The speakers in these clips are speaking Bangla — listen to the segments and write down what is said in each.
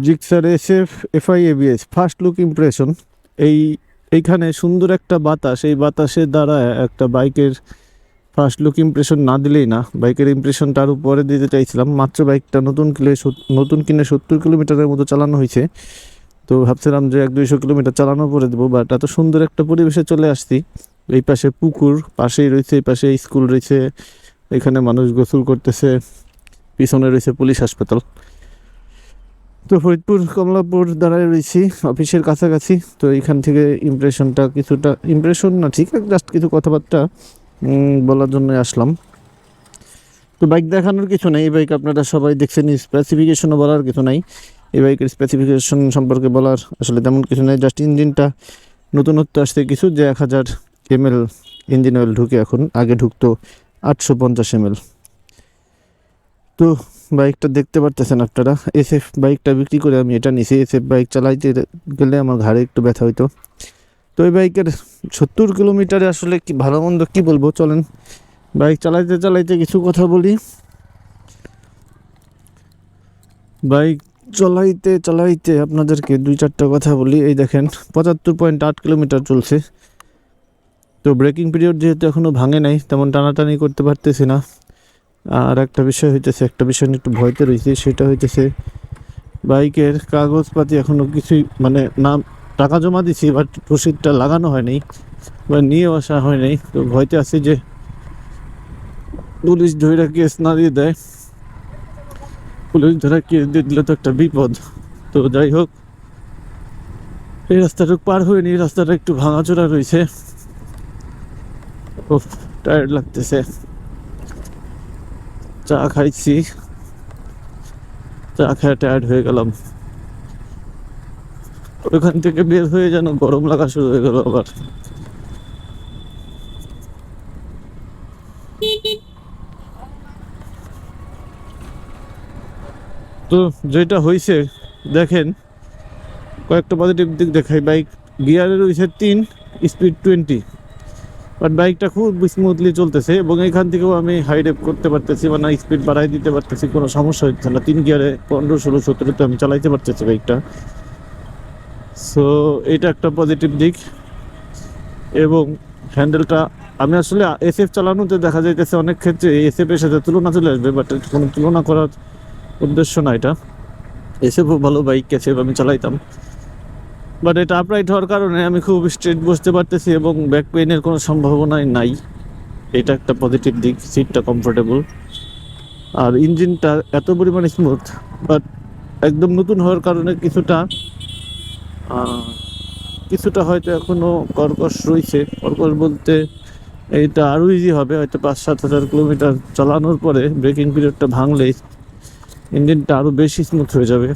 Gixxer S F FI, ABS first look impression এই, এইখানে সুন্দর একটা বাতাস, এই বাতাসের দ্বারা একটা বাইকের ফার্স্ট লুক ইমপ্রেশন না দিলেই না। বাইকের ইমপ্রেশনটা আরও পরে দিতে চাইছিলাম, মাত্র বাইকটা নতুন সত- নতুন কিনে সত্তর কিলোমিটারের মতো চালানো হয়েছে। তো ভাবছিলাম যে এক দুইশো কিলোমিটার চালানো পরে দেবো বাট এত সুন্দর একটা পরিবেশে চলে আসছি। এই পাশে পুকুর, পাশেই রয়েছে, এই পাশে স্কুল রয়েছে, এখানে মানুষ গোসল করতেছে, পিছনে রয়েছে পুলিশ হাসপাতাল। তো ফরিদপুর, কমলাপুর দাঁড়ায় রয়েছি অফিসের কাছাকাছি। তো এখান থেকে ইমপ্রেশনটা কিছুটা ইমপ্রেশন না, ঠিক জাস্ট কিছু কথাবার্তা বলার জন্য আসলাম। তো বাইক দেখানোর কিছু নেই, এই বাইক আপনারা সবাই দেখছেন স্পেসিফিকেশনও বলার কিছু নাই। এই বাইকের স্পেসিফিকেশন সম্পর্কে বলার আসলে তেমন কিছু নেই জাস্ট ইঞ্জিনটা নতুনত্ব আসছে কিছু, যে এক হাজার এমএল ইঞ্জিন অয়েল ঢুকে এখন, আগে ঢুকতো আটশো পঞ্চাশ এমএল তো বাইকটা দেখতে পারতেছেন আপনারা? এসএফ বাইকটা বিক্রি করে আমি এটা নিছি। এসএফ বাইক চালাইতে গেলে আমার ঘাড়ে একটু ব্যথা হইতো। তো এই বাইকের সত্তর কিলোমিটারে আসলে কি ভালো মন্দ কী বলব? চলেন, বাইক চালাইতে চালাইতে কিছু কথা বলি। বাইক চালাইতে চালাইতে আপনাদেরকে দুই চারটা কথা বলি। এই দেখেন, পঁচাত্তর পয়েন্ট আট কিলোমিটার চলছে। তো ব্রেকিং পিরিয়ড যেহেতু এখনও ভাঙে নাই, তেমন টানাটানি করতে পারতেছি না। আর একটা বিষয় হইতেছে, একটা বিষয় নিয়ে একটু ভয়তে রয়েছে সেটা হইতেছে বাইকের কাগজপাতি এখনও কিছুই মানে না টাকা জমা দিছি বাট রসিদটা লাগানো হয়নি বা নিয়ে আসা হয়নি। তো ভয়তে আছি যে পুলিশ ধরে কেস না দিয়ে দেয়। পুলিশ ধরে কেস দিয়ে দিলে তো একটা বিপদ। তো যাই হোক, এই রাস্তাটা পার হয়নি রাস্তাটা একটু ভাঙাচোরা রয়েছে খুব টায়ার্ড লাগতেছে। চা খাইছি। চা খেয়ে টায়ার্ড হয়ে গেলাম। ওইখান থেকে বের হয়ে যেন গরম লাগা শুরু হয়ে গেল আবার। তো যেটা হয়েছে দেখেন, কয়েকটা পজিটিভ দিক দেখাই। বাইক গিয়ারে রয়েছে তিন স্পিড টোয়েন্টি বাট বাইকটা খুব স্মুথলি চলতেছে এবং এখান থেকেও আমি হাইড আপ করতে পারতেছি মানে স্পিড বাড়াই দিতে পারতেছি, কোনো সমস্যা হচ্ছে না। তিন গিয়ারে পনেরো, ষোলো, সতেরোতে আমি চালাইতে পারতেছি বাইকটা সো এটা একটা পজিটিভ দিক। এবং হ্যান্ডেলটা আমি আসলে এসএফ চালানোতে দেখা যাইতেছে অনেক ক্ষেত্রে এসএফ এর সাথে তুলনা চলে আসবে বাট কোনো তুলনা করার উদ্দেশ্য না এটা। এসএফও ভালো বাইক গেছে আমি চালাইতাম। বাট এটা আপরাইট হওয়ার কারণে আমি খুব স্ট্রেট বসতে পারতেছি এবং ব্যাক পেইনের কোনো সম্ভাবনাই নাই। এটা একটা পজিটিভ দিক সিটটা কমফোর্টেবল আর ইঞ্জিনটা এত পরিমাণে স্মুথ বাট একদম নতুন হওয়ার কারণে কিছুটা কিছুটা হয়তো এখনও কর্কশ রয়েছে। কর্কশ বলতে এটা আরও ইজি হবে, হয়তো পাঁচ সাত হাজার কিলোমিটার চালানোর পরে ব্রেকিং পিরিয়ডটা ভাঙলে ইঞ্জিনটা আরও বেশি স্মুথ হয়ে যাবে।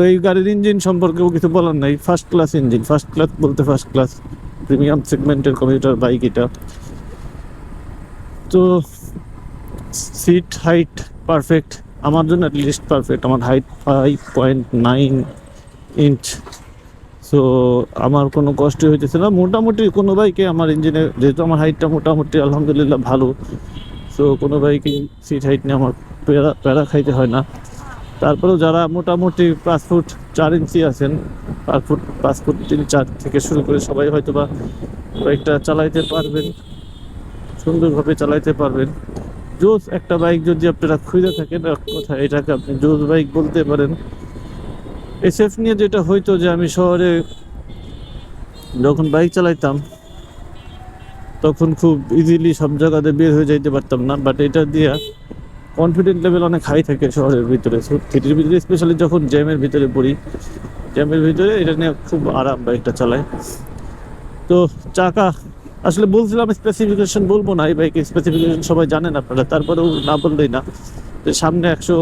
তো এই গাড়ির ইঞ্জিন সম্পর্কেও কিছু বলার নাই। First class engine first class বলতে ফার্স্ট ক্লাস প্রিমিয়াম সেগমেন্টের কম্পিউটার বাইক এটা। তো সিট হাইট পারফেক্ট আমার জন্য লিস্ট পারফেক্ট আমার height five point nine inch so আমার কোনো কষ্ট হইতেছে না। মোটামুটি কোনো বাইকে আমার ইঞ্জিনে যেহেতু আমার হাইটটা মোটামুটি আলহামদুলিল্লাহ ভালো সো কোনো বাইকে সিট হাইট নিয়ে আমার প্যারা প্যারা খাইতে হয় না। তারপরেও যারা মোটামুটি পাঁচ ফুট চার ইঞ্চি আছেন, পাঁচ ফুট পাঁচ ফুট তিন চার থেকে শুরু করে সবাই হয়তো বা বাইকটা চালাইতে পারবেন, সুন্দরভাবে চালাইতে পারবেন। জোস, একটা বাইক যদি আপনারা খুঁজে থাকেন কথা, এটাকে আপনি জোস বাইক বলতে পারেন। এসএফ নিয়ে যেটা হইতো যে আমি শহরে যখন বাইক চালাইতাম, তখন খুব ইজিলি সব জায়গাতে বের হয়ে যাইতে পারতাম না বাট এটা দিয়ে কনফিডেন্ট লেভেল অনেক হাই থাকে শহরের ভিতরে। সিটির ভিতরে স্পেশালি যখন জ্যামের ভিতরে পড়ি জ্যামের ভিতরে এটা নিয়ে খুব আরাম বাইকটা চালায়। তো, চাকা, আসলে বলছিলাম স্পেসিফিকেশন বলব না, এই বাইকের স্পেসিফিকেশন সবাই জানেন আপনারা, তারপরেও না বললেই না। যে সামনে একশো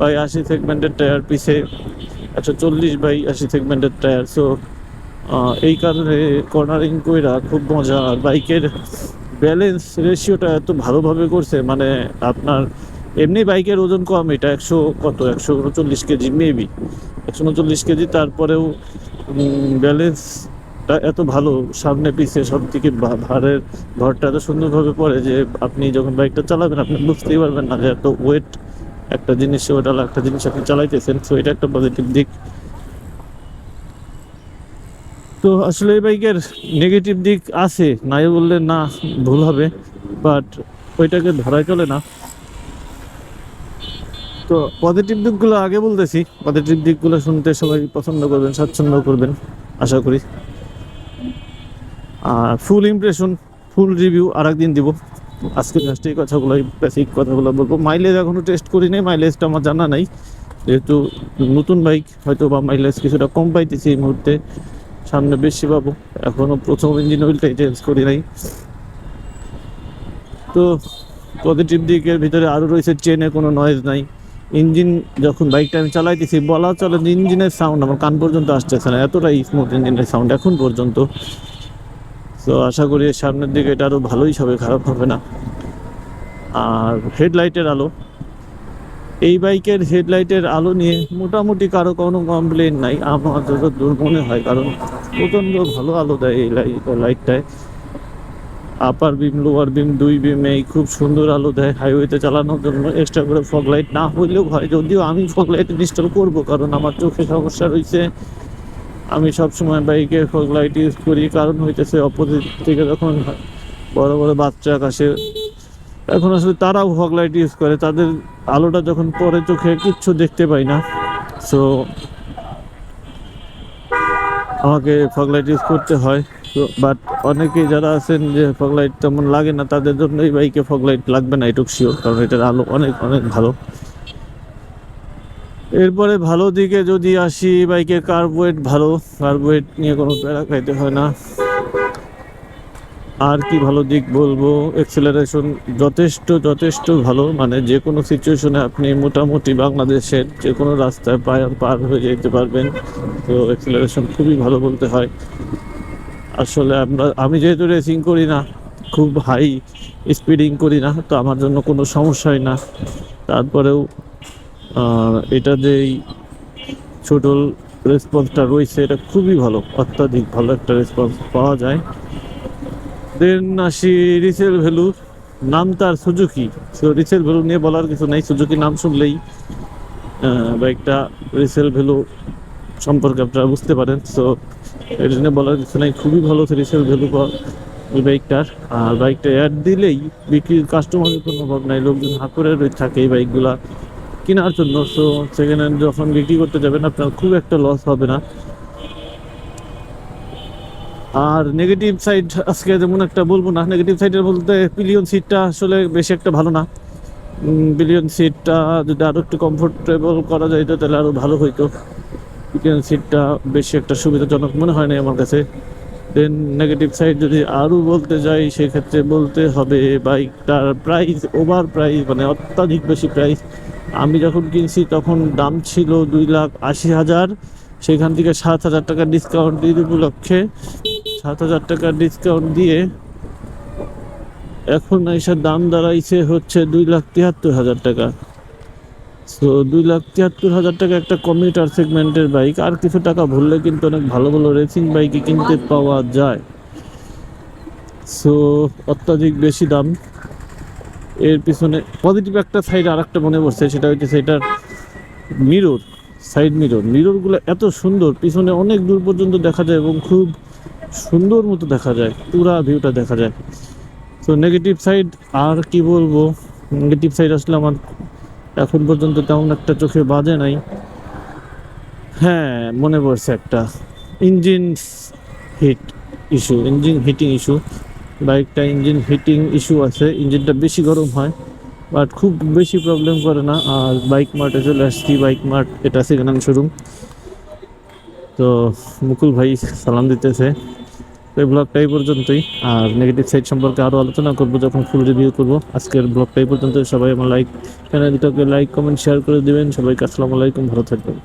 বাই আশি সেগমেন্টের টায়ার পিছে একশো চল্লিশ বাই আশি সেগমেন্টের টায়ার সো এই কারণে কর্নারিং কইরা খুব মজা, আর বাইকের ব্যালেন্স রেশিওটা এত ভালোভাবে করছে মানে আপনার এমনি বাইকের ওজন কম, এটা একশো কত? একশো উনচল্লিশ কেজি মেবি একশো উনচল্লিশ কেজি, তারপরেও ব্যালেন্সটা এত ভালো, সামনে পিছে সব দিকে ভারের ভরটা এত সুন্দরভাবে পড়ে যে আপনি যখন বাইকটা চালাবেন, আপনি বুঝতেই পারবেন না যে এত ওয়েট একটা জিনিস, ওটা একটা জিনিস আপনি চালাইতেছেন। তো এটা একটা পজিটিভ দিক। তো আসলে এই বাইকের নেগেটিভ দিক আছে। নাই বললে না, ভুল হবে বাট ওইটাকে ধরাই চলে না। তো পজিটিভ দিকগুলো আগে বলতেছি। পজিটিভ দিকগুলো শুনতে সবাই পছন্দ করবেন, স্বাচ্ছন্দ্য করবেন, আশা করি। আর ফুল ইমপ্রেশন ফুল রিভিউ আর একদিন দিব। আজকে জাস্ট এই কথাগুলো বেসিক কথাগুলো বলব। মাইলেজ এখনও টেস্ট করি নাই মাইলেজটা আমার জানা নাই। যেহেতু নতুন বাইক হয়তো বা মাইলেজ কিছুটা কম পাইতেছি এই মুহূর্তে। সামনে বেশি পাবো। এখনও প্রথম ইঞ্জিন অয়েলটাই চেঞ্জ করি নাই। তো পজিটিভ দিকের ভিতরে আরও রয়েছে চেনে কোনো নয়েজ নাই। ইঞ্জিন যখন বাইকটা আমি চালাইতেছি, বলা চলে ইঞ্জিনের সাউন্ড আমার কান পর্যন্ত আসতেছে না। এতটাই স্মুথ ইঞ্জিনের সাউন্ড এখন পর্যন্ত। তো আশা করি সামনের দিকে এটা আরও ভালোই হবে, খারাপ হবে না। আর হেডলাইটের আলো। এই বাইকের হেডলাইটের আলো নিয়ে মোটামুটি কারও কোনো কমপ্লেন নাই। আমার যত দূর মনে হয়, কারণ প্রচণ্ড ভালো আলো দেয় এই লাইট লাইটটায় আপার বিম লোয়ার বিম দুই বিমেই খুব সুন্দর আলো দেয় হাইওয়েতে চালানোর জন্য। এক্সট্রা করে ফগ লাইট না হইলেও হয় যদিও আমি ফগ লাইট ইনস্টল করব, কারণ আমার চোখে সমস্যা রয়েছে। আমি সবসময় বাইকে ফগ লাইট ইউজ করি, কারণ হইতেছে অপোজিট থেকে যখন বড় বড় বাচ্চা আকাশে, এখন আসলে তারাও ফগ লাইট ইউজ করে। তাদের আলোটা যখন পরে চোখে কিচ্ছু দেখতে পাই না। সো আমাকে ফগলাইট ইউজ করতে হয় বাট অনেকে যারা আছেন যে ফগলাইট তেমন লাগে না, তাদের জন্য এই বাইকে ফগলাইট লাগবে না, এটুক শিওর কারণ এটার আলো অনেক অনেক ভালো। এরপরে ভালো দিকে যদি আসি বাইকের কার্বোয়েট ভালো কার্বোয়েট নিয়ে কোনো প্যারা খাইতে হয় না। আর কি ভালো দিক বলব? এক্সেলারেশন যথেষ্ট যথেষ্ট ভালো। মানে যে কোনো সিচুয়েশনে আপনি মোটামুটি বাংলাদেশের যে কোনো রাস্তায় পার পার হয়ে যেতে পারবেন। তো এক্সেলারেশন খুবই ভালো বলতে হয়। আসলে আমরা, আমি যেহেতু রেসিং করি না, খুব হাই স্পিডিং করি না, তো আমার জন্য কোনো সমস্যাই না। তারপরেও এটা যেই ছোট রেসপন্সটা রয়েছে, এটা খুবই ভালো। অত্যাধিক ভালো একটা রেসপন্স পাওয়া যায়। দেন আসি রিসেল ভ্যালু নাম তার সুজুকি সো রিসেল ভ্যালু নিয়ে বলার কিছু নাই। সুজুকি নাম শুনলেই বাইকটা রিসেল ভ্যালু সম্পর্কে আপনারা বুঝতে পারেন। সো এর জন্য বলার কিছু নাই। খুবই ভালো রিসেল ভ্যালু এই বাইকটার। আর বাইকটা অ্যাড দিলেই বিক্রির কাস্টমারের কোনো অভাব নাই। লোকজন হাঁকুরে থাকে এই বাইকগুলা কেনার জন্য। সো সেকেন্ড হ্যান্ড যখন বিক্রি করতে যাবেন, আপনার খুব একটা লস হবে না। আর নেগেটিভ সাইড আজকে যেমন একটা বলব না নেগেটিভ সাইডের বলতে পিলিয়ন সিটটা আসলে বেশি একটা ভালো না। পিলিয়ন সিটটা যদি আরও একটু কমফোর্টেবল করা যায় তাহলে আরও ভালো হইতো। পিলিয়ন সিটটা বেশি একটা সুবিধাজনক মনে হয় না আমার কাছে। দেন নেগেটিভ সাইড যদি আরও বলতে যাই, সেক্ষেত্রে বলতে হবে বাইকটার প্রাইস ওভার প্রাইস মানে অত্যাধিক বেশি প্রাইস আমি যখন কিনছি তখন দাম ছিল দুই লাখ আশি হাজার, সেখান থেকে সাত হাজার টাকা ডিসকাউন্ট দিয়ে উপলক্ষে সাত হাজার টাকা ডিসকাউন্ট দিয়ে এখন এসে দাম দাঁড়াইছে হচ্ছে দুই লাখ তিয়াত্তর হাজার টাকা। সো দুই লাখ তিয়াত্তর হাজার টাকা একটা কমিউটার সেগমেন্টের বাইক আর কিছু টাকা ভরলে কিন্তু অনেক ভালো ভালো রেসিং বাইকে কিনতে পাওয়া যায়। সো অত্যাধিক বেশি দাম। এর পিছনে পজিটিভ একটা সাইড আর একটা মনে পড়ছে, সেটা হচ্ছে সেটার মিরর সাইড মিরর মিররগুলো এত সুন্দর, পিছনে অনেক দূর পর্যন্ত দেখা যায় এবং খুব সুন্দর মতো দেখা যায়, পুরা ভিউটা দেখা যায়। তো নেগেটিভ সাইড আর কি বলব? নেগেটিভ সাইড আসলে আমার এখন পর্যন্ত তেমন একটা চোখে বাজে নাই। হ্যাঁ মনে পড়ছে একটা। Engine heat issue engine heating issue বাইকটা ইঞ্জিন হিটিং ইস্যু আছে ইঞ্জিনটা বেশি গরম হয় বাট খুব বেশি প্রবলেম করে না। আর বাইক মার্টে চলে আসছি বাইক মার্ট এটা সেকেন্ড হ্যান্ড শোরুম তো মুকুল ভাই সালাম দিতেছে। তো এই ব্লগটা এই পর্যন্তই। আর নেগেটিভ সাইড সম্পর্কে আরও আলোচনা করব, যখন ফুল রিভিউ করব। আজকের ব্লগটা এই পর্যন্তই। সবাই আমার লাইক চ্যানেলটাকে লাইক কমেন্ট শেয়ার করে দেবেন। সবাইকে আসসালামু আলাইকুম। ভালো থাকবেন।